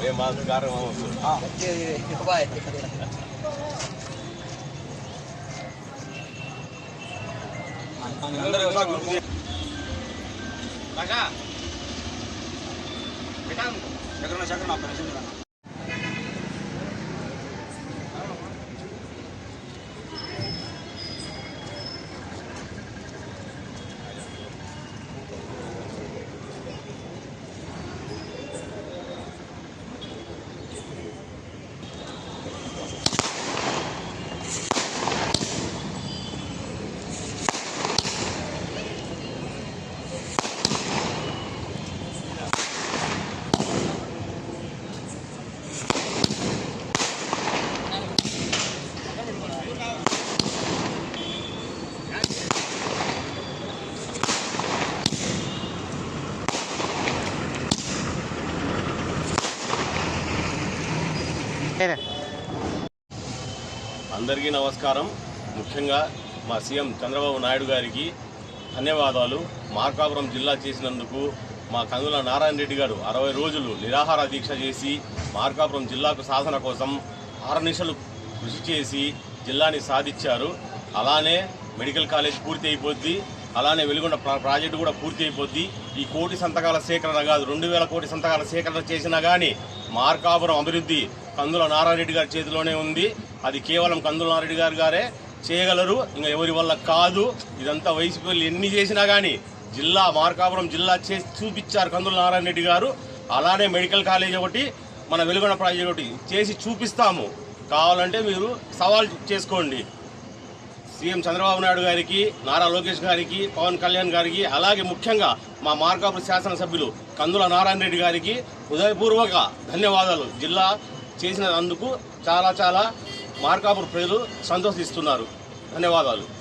Vem mais do cara, vamos. Ah, vai. అందరూ ఎక్కడ చక్రం నా పెన్షన్ అందరికీ నమస్కారం. ముఖ్యంగా మా సీఎం చంద్రబాబు నాయుడు గారికి ధన్యవాదాలు. మార్కాపురం జిల్లా చేసినందుకు మా కందుల నారాయణ రెడ్డి గారు అరవై రోజులు నిరాహార దీక్ష చేసి మార్కాపురం జిల్లాకు సాధన కోసం ఆరనిశలు కృషి చేసి జిల్లాని సాధించారు. అలానే మెడికల్ కాలేజ్ పూర్తి అయిపోద్ది. అలానే వెలుగొండ ప్రాజెక్టు కూడా పూర్తి అయిపోద్ది. ఈ కోటి సంతకాల సేకరణ కాదు రెండు వేల కోటి సంతకాల సేకరణ చేసినా కానీ మార్కాపురం అభివృద్ధి కందుల నారాయణ రెడ్డి గారి చేతిలోనే ఉంది. అది కేవలం కందుల నారాయణరెడ్డి గారు గారే చేయగలరు. ఇంకా ఎవరి వల్ల కాదు. ఇదంతా వైసీపీ ఎన్ని చేసినా కానీ జిల్లా మార్కాపురం జిల్లా చేసి చూపించారు కందుల నారాయణ రెడ్డి గారు. అలానే మెడికల్ కాలేజ్ ఒకటి మన వెలుగొండ ప్రాజెక్ట్ ఒకటి చేసి చూపిస్తాము. కావాలంటే మీరు సవాల్ చేసుకోండి. సీఎం చంద్రబాబు నాయుడు గారికి నారా లోకేష్ గారికి పవన్ కళ్యాణ్ గారికి అలాగే ముఖ్యంగా మా మార్కాపురం శాసనసభ్యులు కందుల నారాయణ రెడ్డి గారికి హృదయపూర్వక ధన్యవాదాలు. జిల్లా చేసినందుకు చాలా చాలా మార్కాపురం ప్రజలు సంతోషిస్తున్నారు. ధన్యవాదాలు.